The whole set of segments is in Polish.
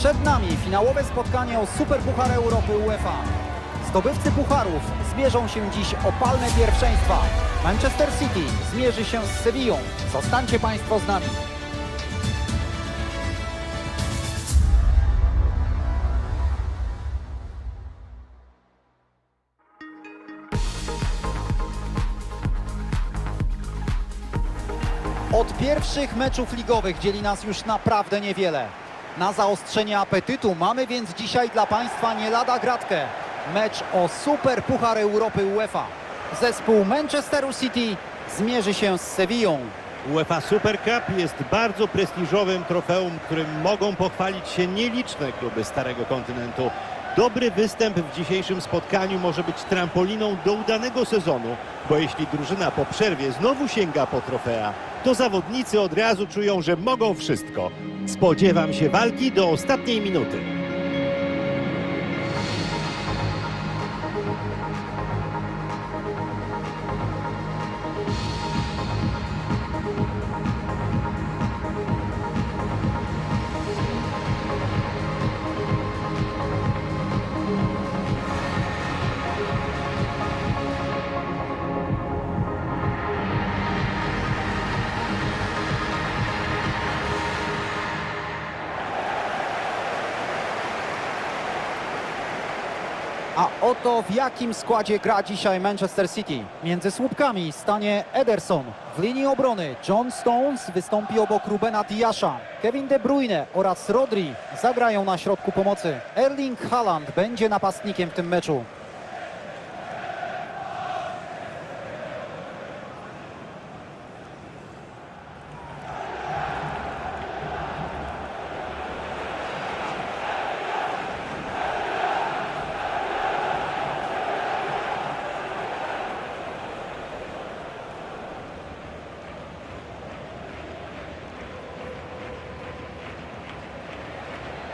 Przed nami finałowe spotkanie o Superpuchar Europy UEFA. Zdobywcy pucharów zmierzą się dziś o palmę pierwszeństwa. Manchester City zmierzy się z Sevillą. Zostańcie Państwo z nami. Od pierwszych meczów ligowych dzieli nas już naprawdę niewiele. Na zaostrzenie apetytu mamy więc dzisiaj dla Państwa nie lada gratkę. Mecz o Super Puchar Europy UEFA. Zespół Manchesteru City zmierzy się z Sevillą. UEFA Super Cup jest bardzo prestiżowym trofeum, którym mogą pochwalić się nieliczne kluby Starego Kontynentu. Dobry występ w dzisiejszym spotkaniu może być trampoliną do udanego sezonu, bo jeśli drużyna po przerwie znowu sięga po trofea, to zawodnicy od razu czują, że mogą wszystko. Spodziewam się walki do ostatniej minuty. A oto w jakim składzie gra dzisiaj Manchester City. Między słupkami stanie Ederson. W linii obrony John Stones wystąpi obok Rubena Diasza. Kevin De Bruyne oraz Rodri zagrają na środku pomocy. Erling Haaland będzie napastnikiem w tym meczu.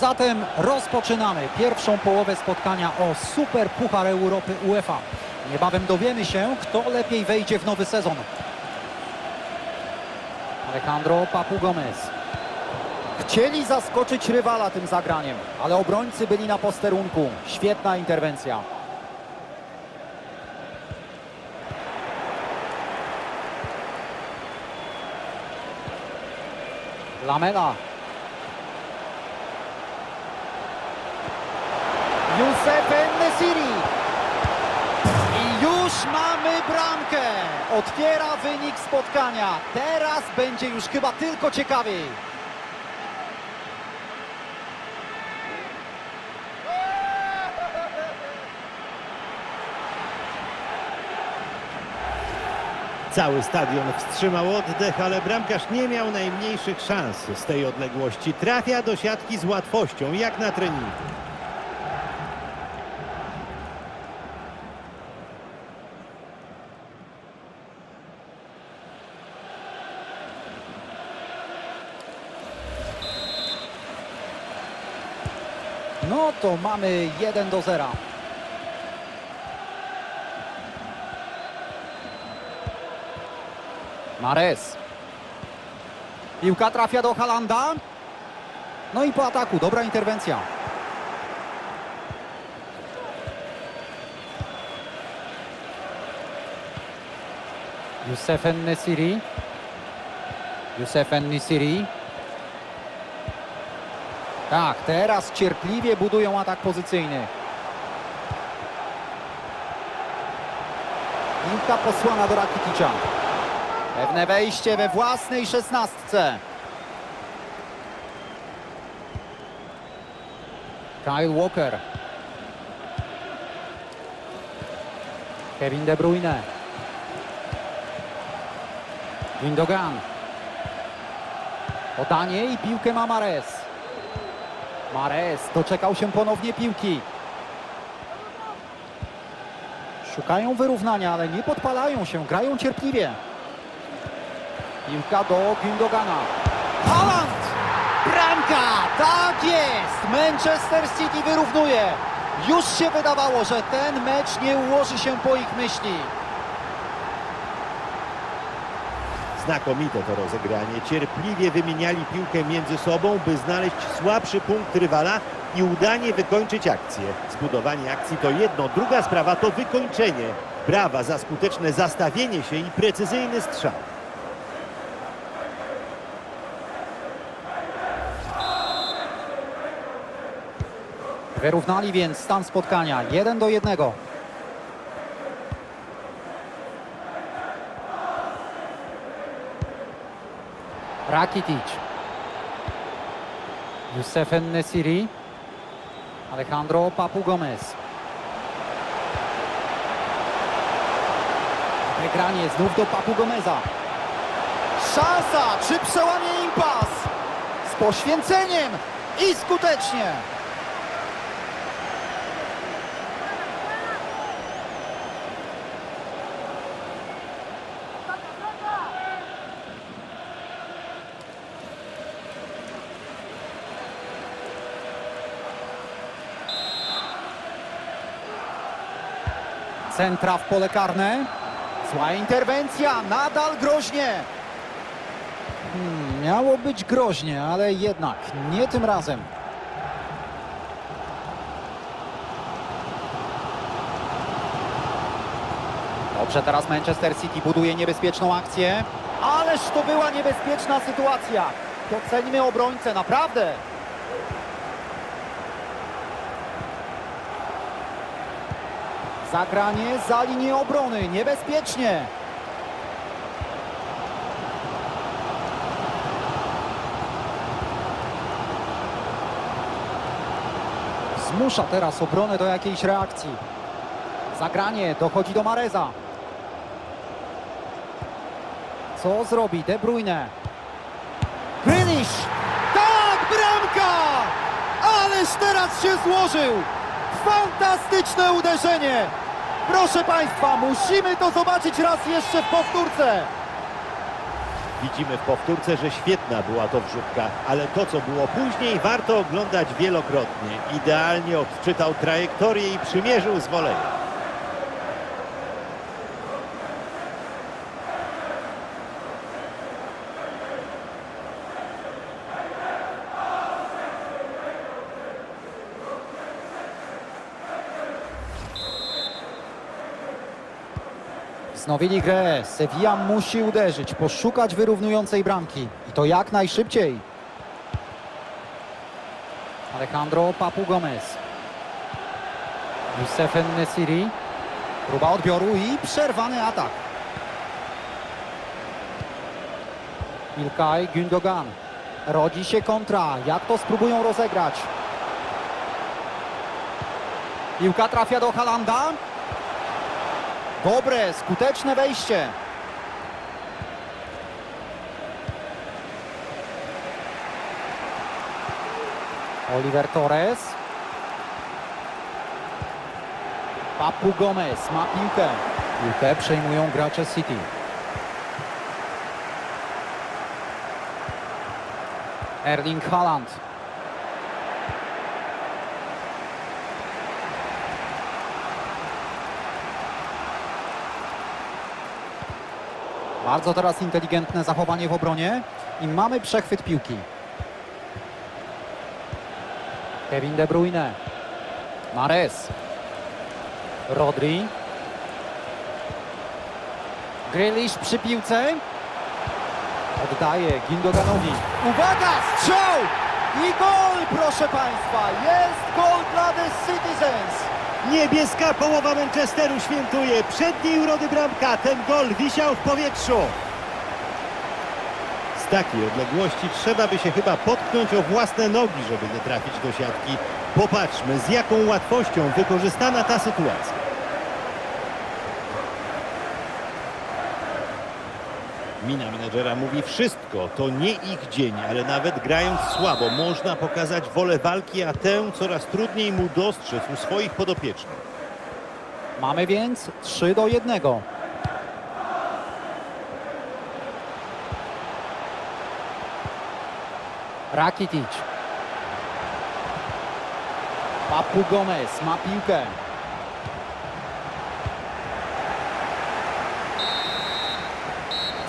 Zatem rozpoczynamy pierwszą połowę spotkania o Super Puchar Europy UEFA. Niebawem dowiemy się, kto lepiej wejdzie w nowy sezon. Alejandro Papu Gomez. Chcieli zaskoczyć rywala tym zagraniem, ale obrońcy byli na posterunku. Świetna interwencja. Lamela. Youssef Nesiri. I już mamy bramkę. Otwiera wynik spotkania. Teraz będzie już chyba tylko ciekawiej. Cały stadion wstrzymał oddech, ale bramkarz nie miał najmniejszych szans z tej odległości. Trafia do siatki z łatwością, jak na treningu. No to mamy 1 do 0. Mares. Piłka trafia do Halanda. No i po ataku, dobra interwencja. Youssef Nesiri. Youssef Nesiri. Tak, teraz cierpliwie budują atak pozycyjny. Piłka posłana do Rakiticza. Pewne wejście we własnej szesnastce. Kyle Walker. Kevin De Bruyne. Gündogan. Podanie i piłkę ma Mares. Mares doczekał się ponownie piłki. Szukają wyrównania, ale nie podpalają się, grają cierpliwie. Piłka do Gündogana. Haaland! Bramka! Tak jest! Manchester City wyrównuje. Już się wydawało, że ten mecz nie ułoży się po ich myśli. Znakomite to rozegranie. Cierpliwie wymieniali piłkę między sobą, by znaleźć słabszy punkt rywala i udanie wykończyć akcję. Zbudowanie akcji to jedno, druga sprawa to wykończenie. Brawa za skuteczne zastawienie się i precyzyjny strzał. Wyrównali więc stan spotkania 1 do 1. Rakitic. Youssef Nesiri. Alejandro Papu Gomez. Wygranie znów do Papu Gomeza. Szansa! Czy przełamie impas? Z poświęceniem i skutecznie! Centra w pole karne. Zła interwencja, nadal groźnie. Hmm, miało być groźnie, ale jednak nie tym razem. Dobrze, teraz Manchester City buduje niebezpieczną akcję. Ależ to była niebezpieczna sytuacja. Doceńmy obrońcę, naprawdę. Zagranie za linię obrony, niebezpiecznie. Zmusza teraz obronę do jakiejś reakcji. Zagranie dochodzi do Mareza. Co zrobi De Bruyne? Grealish! Tak, bramka! Ależ teraz się złożył! Fantastyczne uderzenie! Proszę Państwa, musimy to zobaczyć raz jeszcze w powtórce. Widzimy w powtórce, że świetna była to wrzutka, ale to, co było później, warto oglądać wielokrotnie. Idealnie odczytał trajektorię i przymierzył z. Wznowili grę. Sevilla musi uderzyć, poszukać wyrównującej bramki. I to jak najszybciej. Alejandro Papu Gomez. Youssef Nesiri. Próba odbioru i przerwany atak. Ilkay Gündogan. Rodzi się kontra. Jak to spróbują rozegrać? Piłka trafia do Halanda. Dobre, skuteczne wejście. Oliver Torres. Papu Gomez ma piłkę. Piłkę przejmują gracze City. Erling Haaland. Bardzo teraz inteligentne zachowanie w obronie i mamy przechwyt piłki. Kevin De Bruyne. Mares. Rodri. Grealish przy piłce. Oddaje Gindoganowi. Uwaga! Strzał! I gol, proszę Państwa! Jest gol dla The Citizens! Niebieska połowa Manchesteru świętuje. Przed niej urody bramka. Ten gol wisiał w powietrzu. Z takiej odległości trzeba by się chyba potknąć o własne nogi, żeby nie trafić do siatki. Popatrzmy, z jaką łatwością wykorzystana ta sytuacja. Mina menedżera mówi wszystko. To nie ich dzień, ale nawet grając słabo można pokazać wolę walki, a tę coraz trudniej mu dostrzec u swoich podopiecznych. Mamy więc 3 do 1. Rakitic. Papu Gomez ma piłkę.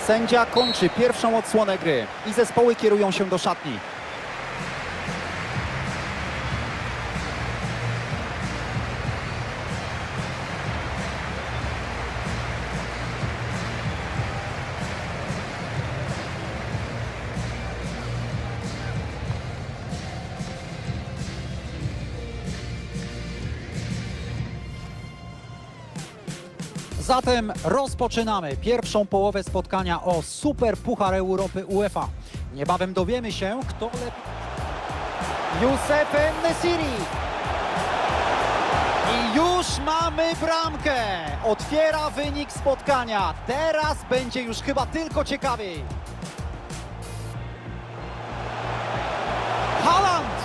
Sędzia kończy pierwszą odsłonę gry i zespoły kierują się do szatni. Zatem rozpoczynamy pierwszą połowę spotkania o Super Puchar Europy UEFA. Niebawem dowiemy się, kto lepiej... Youssef Nesiri. I już mamy bramkę. Otwiera wynik spotkania. Teraz będzie już chyba tylko ciekawiej. Haaland!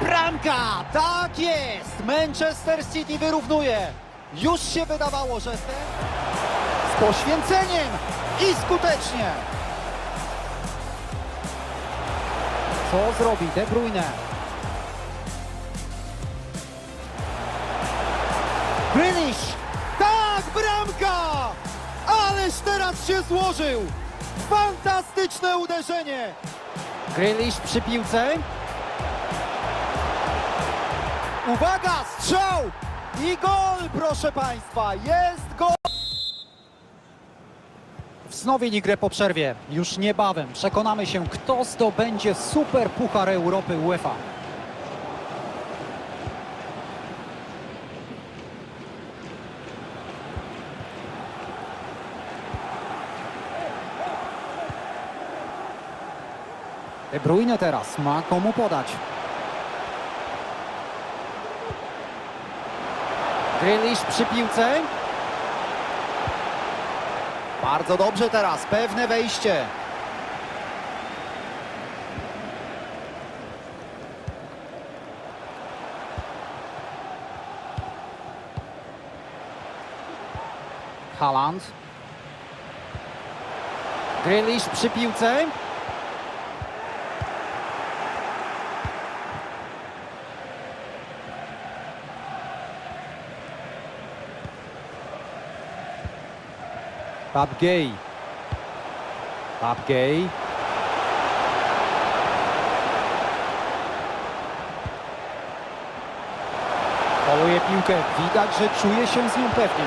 Bramka! Tak jest! Manchester City wyrównuje. Już się wydawało, że z poświęceniem i skutecznie. Co zrobi De Bruyne? Grealish! Tak, bramka! Ależ teraz się złożył! Fantastyczne uderzenie! Grealish przy piłce. Uwaga, strzał! I gol, proszę Państwa, jest gol! Wznowieni grę po przerwie. Już niebawem przekonamy się, kto zdobędzie Super Puchar Europy UEFA. De Bruyne teraz ma komu podać. Grealish przy piłce. Bardzo dobrze teraz, pewne wejście. Haaland. Grealish przy piłce. Bob Gay. Poluje piłkę. Widać, że czuje się z nią pewnie.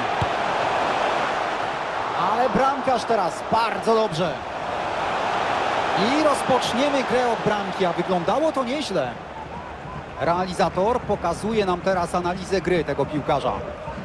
Ale bramkarz teraz bardzo dobrze. I rozpoczniemy grę od bramki, a wyglądało to nieźle. Realizator pokazuje nam teraz analizę gry tego piłkarza.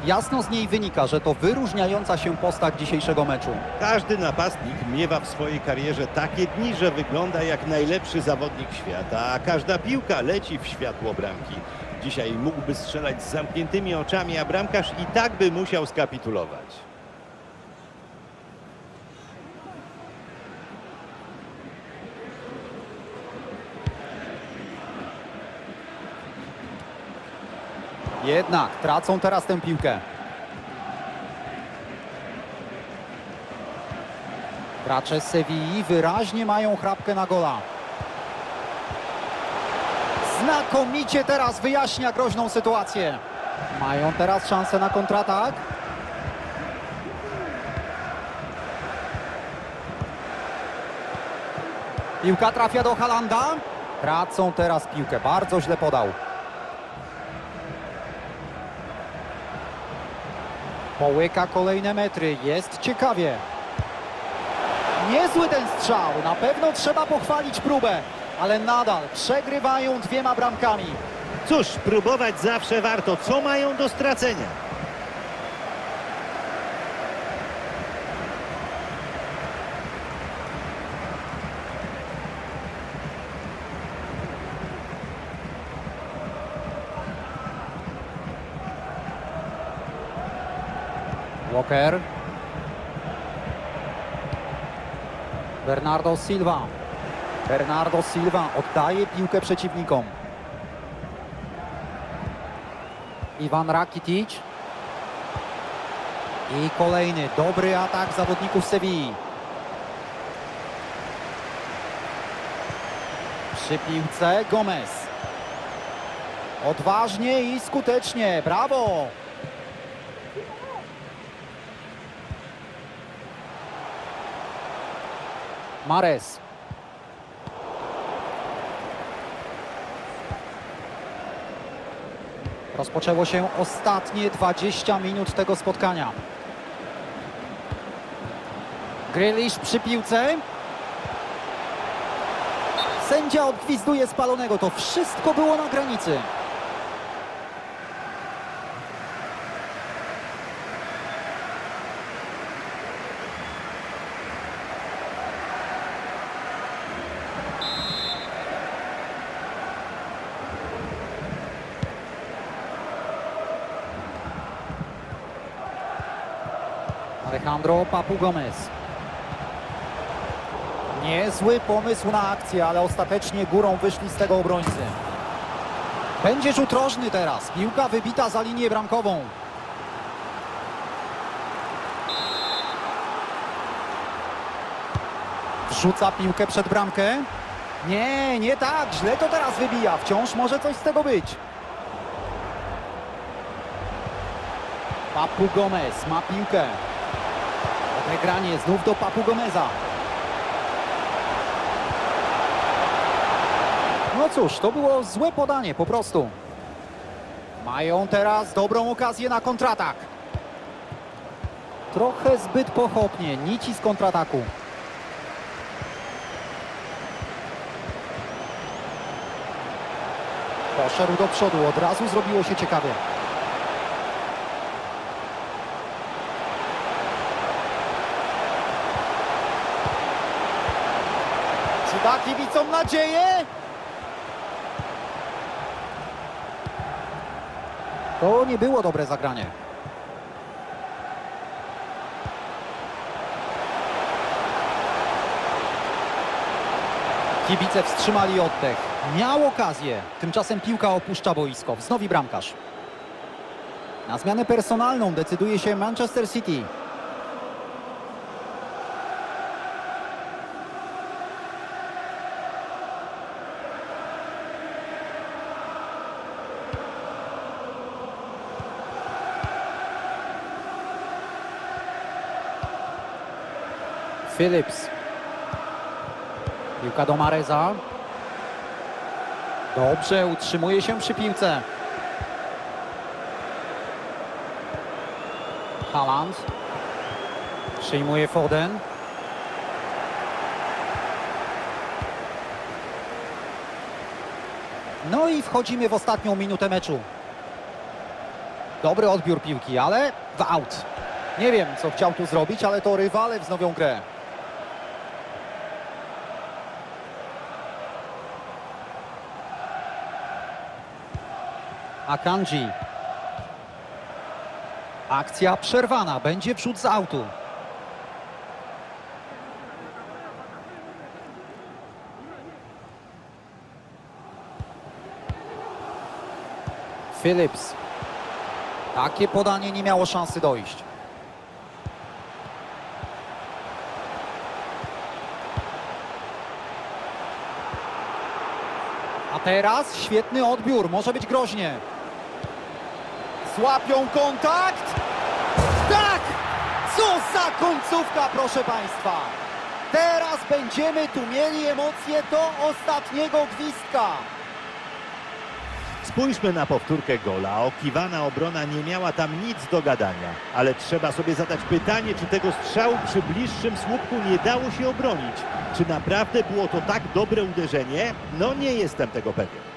Jasno z niej wynika, że to wyróżniająca się postać dzisiejszego meczu. Każdy napastnik miewa w swojej karierze takie dni, że wygląda jak najlepszy zawodnik świata, a każda piłka leci w światło bramki. Dzisiaj mógłby strzelać z zamkniętymi oczami, a bramkarz i tak by musiał skapitulować. Jednak tracą teraz tę piłkę. Gracze z Sewilli wyraźnie mają chrapkę na gola. Znakomicie teraz wyjaśnia groźną sytuację. Mają teraz szansę na kontratak. Piłka trafia do Halanda. Tracą teraz piłkę. Bardzo źle podał. Połyka kolejne metry, jest ciekawie. Niezły ten strzał, na pewno trzeba pochwalić próbę, ale nadal przegrywają dwiema bramkami. Cóż, próbować zawsze warto. Co mają do stracenia? Walker. Bernardo Silva. Bernardo Silva oddaje piłkę przeciwnikom. Iwan Rakitic. I kolejny dobry atak zawodników Sewilli. Przy piłce Gomez. Odważnie i skutecznie. Brawo! Mares. Rozpoczęło się ostatnie 20 minut tego spotkania. Grealish przy piłce. Sędzia odgwizduje spalonego. To wszystko było na granicy. Alejandro Papu Gomez. Niezły pomysł na akcję, ale ostatecznie górą wyszli z tego obrońcy. Będzie rzut rożny teraz. Piłka wybita za linię bramkową. Wrzuca piłkę przed bramkę. Nie, nie tak. Źle to teraz wybija. Wciąż może coś z tego być. Papu Gomez ma piłkę. Odegranie znów do Papu Gomeza. No cóż, to było złe podanie po prostu. Mają teraz dobrą okazję na kontratak. Trochę zbyt pochopnie, nici z kontrataku. Poszedł do przodu, od razu zrobiło się ciekawie. Da kibicom nadzieję? To nie było dobre zagranie. Kibice wstrzymali oddech. Miał okazję. Tymczasem piłka opuszcza boisko. Wznowi bramkarz. Na zmianę personalną decyduje się Manchester City. Phillips. Piłka do Mareza. Dobrze, utrzymuje się przy piłce. Haaland. Przyjmuje Foden. No i wchodzimy w ostatnią minutę meczu. Dobry odbiór piłki, ale w aut. Nie wiem, co chciał tu zrobić, ale to rywale wznowią grę. Akanji. Akcja przerwana. Będzie wrzut z autu. Phillips. Takie podanie nie miało szansy dojść. A teraz świetny odbiór, może być groźnie. Złapią kontakt. Tak! Co za końcówka, proszę Państwa. Teraz będziemy tu mieli emocje do ostatniego gwizdka. Spójrzmy na powtórkę gola. Okiwana obrona nie miała tam nic do gadania. Ale trzeba sobie zadać pytanie, czy tego strzału przy bliższym słupku nie dało się obronić. Czy naprawdę było to tak dobre uderzenie? No nie jestem tego pewien.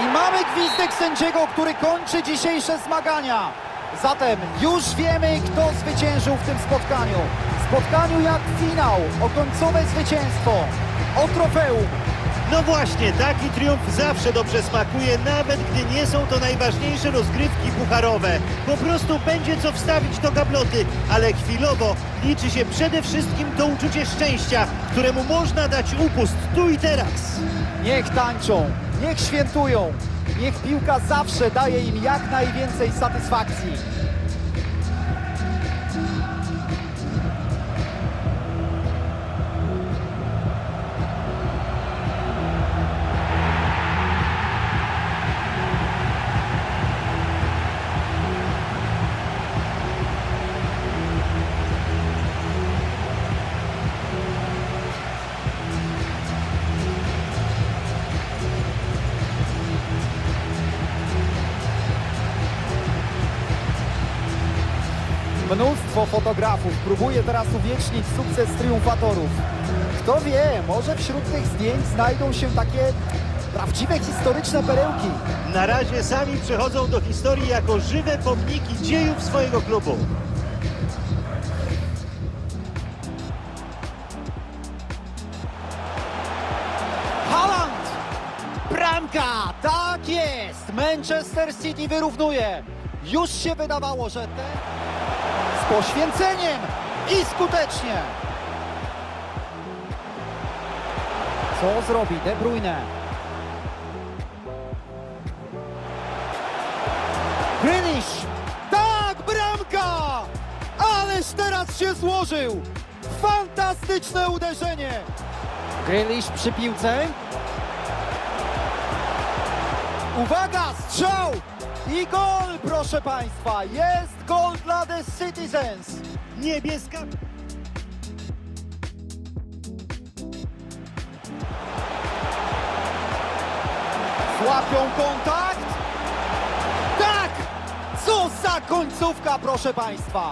I mamy gwizdek sędziego, który kończy dzisiejsze zmagania. Zatem już wiemy, kto zwyciężył w tym spotkaniu. Spotkaniu jak finał, o końcowe zwycięstwo, o trofeum. No właśnie, taki triumf zawsze dobrze smakuje, nawet gdy nie są to najważniejsze rozgrywki pucharowe. Po prostu będzie co wstawić do gabloty, ale chwilowo liczy się przede wszystkim to uczucie szczęścia, któremu można dać upust tu i teraz. Niech tańczą, niech świętują, niech piłka zawsze daje im jak najwięcej satysfakcji. Mnóstwo fotografów próbuje teraz uwiecznić sukces triumfatorów. Kto wie, może wśród tych zdjęć znajdą się takie prawdziwe historyczne perełki. Na razie sami przechodzą do historii jako żywe pomniki dziejów swojego klubu. Haaland! Bramka! Tak jest! Manchester City wyrównuje. Już się wydawało, że te... Poświęceniem i skutecznie. Co zrobi De Bruyne? Grealish! Tak, bramka! Ależ teraz się złożył! Fantastyczne uderzenie! Grealish przy piłce. Uwaga, strzał! I gol, proszę Państwa! Jest gol dla The Citizens! Niebieska Złapią kontakt! Tak! Co za końcówka, proszę Państwa!